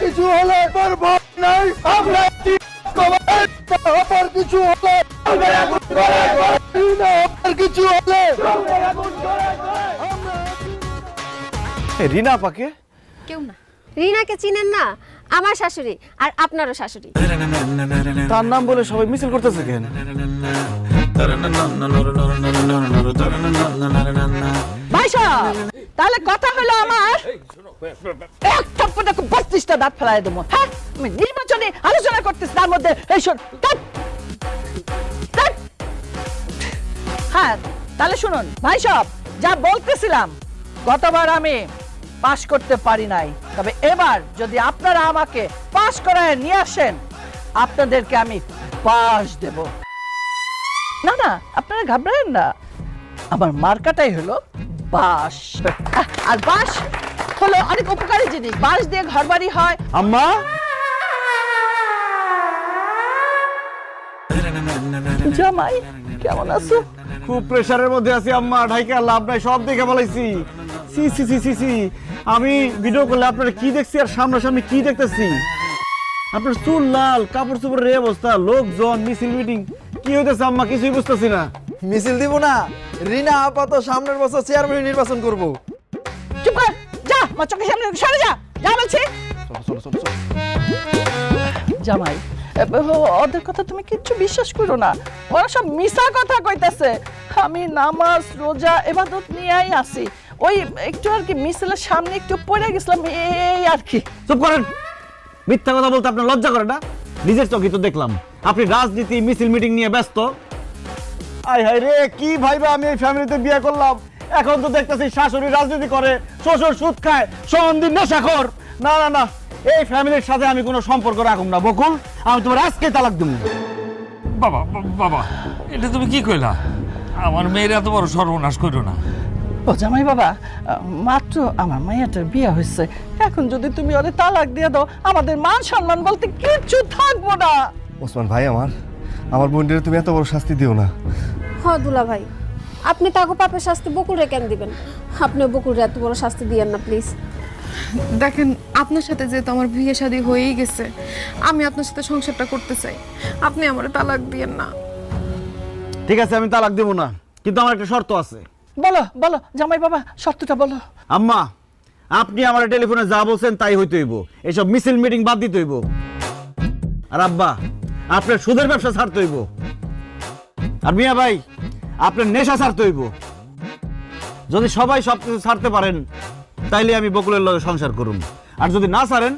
কিছু হলে ভয় নাই আমরা। অপর কিছু হলে অপর কিছু হলে রিনা পাকে? কেউ না। রিনাকে চিনেন না আমার শাশুড়ি আর আপনারও শাশুড়ি। তার নাম বলে সবাই মিছিল করতেছে কেন? ভাইসা তাহলে কথা হলো আমার। এক থাপ্পড়ে বত্রিশটা দাঁত ফেলাই দেবো। হ্যাঁ আমি নির্বাচনে আলোচনা করতেছি তার মধ্যে এই শোন। হ্যাঁ তাহলে শুনুন ভাই সব যা বলতেছিলাম গতবার আমি পাশ করতে পারি নাই। তবে এবার যদি আপনারা আমাকে পাশ করায় নিয়ে আসেন আপনাদেরকে আমি পাশ দেব। না না আপনারা ঘাবড়াবেন না। আমার মার্কাটাই হলো বাঁশ। আর বাঁশ হলো অনেক উপকারী জিনিস। বাঁশ দিয়ে ঘর বাড়ি হয়। আম্মা? জামাই কেমন আছো? খুব প্রেসারের মধ্যে আছি আম্মা ঢাইকা লাভ নাই সব দেখে বলাইছি সি সি সি সি সি আমি ভিডিও করলে আপনারা কি দেখছি আর সামনাসামনি কি দেখতেছি? আপনার চুল লাল কাপড় চোপড়ের অবস্থা লোকজন মিছিল মিটিং কি হইতেছে আম্মা কিছুই বুঝতেছি না। মিছিল দিব না? রিনা আপাতত সামনের বছর চেয়ারম্যান নির্বাচন করব। চুপ কর যা আমার চোখের সামনে সরে যা যা বলছি। জামাই এ, ও- ওদের কথা তুমি কিচ্ছু বিশ্বাস করো না। ওরা সব মিশা কথা কইতাছে। আমি নামাজ রোজা এবাদত নিয়েই আসি ওই একটু আর কি মিছিলের সামনে একটু পড়ে গেছিলাম এই আর কি। চুপ করেন। মিথ্যা কথা বলতে আপনার লজ্জা করে না? নিজের চোখে তো দেখলাম। আপনি রাজনীতি মিছিল মিটিং নিয়ে ব্যস্ত। আয় হায় রে কি ভাইবা আমি এই ফ্যামিলিতে বিয়ে করলাম? এখন তো দেখতেছি শাশুড়ি রাজনীতি করে শ্বশুর সুদ খায় সন্দিন নেশাখোর। না না না এই ফ্যামিলির সাথে আমি কোনো সম্পর্ক রাখুম না বকুল। আমি তোমার আজকে তালাক দেবো বাবা বাবা এটা তুমি কি কইলা? আমার মেয়ের এত বড় সর্বনাশ করো না। ও জামাই বাবা মাত্র আমার মাইয়াটার বিয়ে হয়েছে। এখন যদি তুমি ওদের তালাক দিয়ে দাও আমাদের মান সম্মান বলতে কিচ্ছু থাকব না। ওসমান ভাই আমার আমার বোনটির তুমি এত বড় শাস্তি দিও না। হ দুলা ভাই। আপনি তাকে পাপের শাস্তি বকুলরে কেন দিবেন? আপনি বকুলরে এত বড় শাস্তি দিয়েন না প্লিজ দেখেন আপনার সাথে যেহেতু আমার বিয়ে শাদী হয়েই গেছে আমি আপনার সাথে সংসারটা করতে চাই। আপনি আমার তালাক দিয়েন না। ঠিক আছে আমি তালাক দেবো না কিন্তু আমার একটা শর্ত আছে। বলো বলো জামাই বাবা শর্তটা বলো। আম্মা আপনি আমার টেলিফোনে যা বলছেন তাই হইতে হইব। এইসব মিছিল মিটিং বাদ দিতে হইব। আর আব্বা আপনার সুদের ব্যবসা ছাড়তে হইব। আর মিয়া ভাই, আপনার নেশা ছাড়তে হইব। যদি সবাই সব কিছু ছাড়তে পারেন, তাইলে আমি বকুলের লগে সংসার করুন আর যদি না ছাড়েন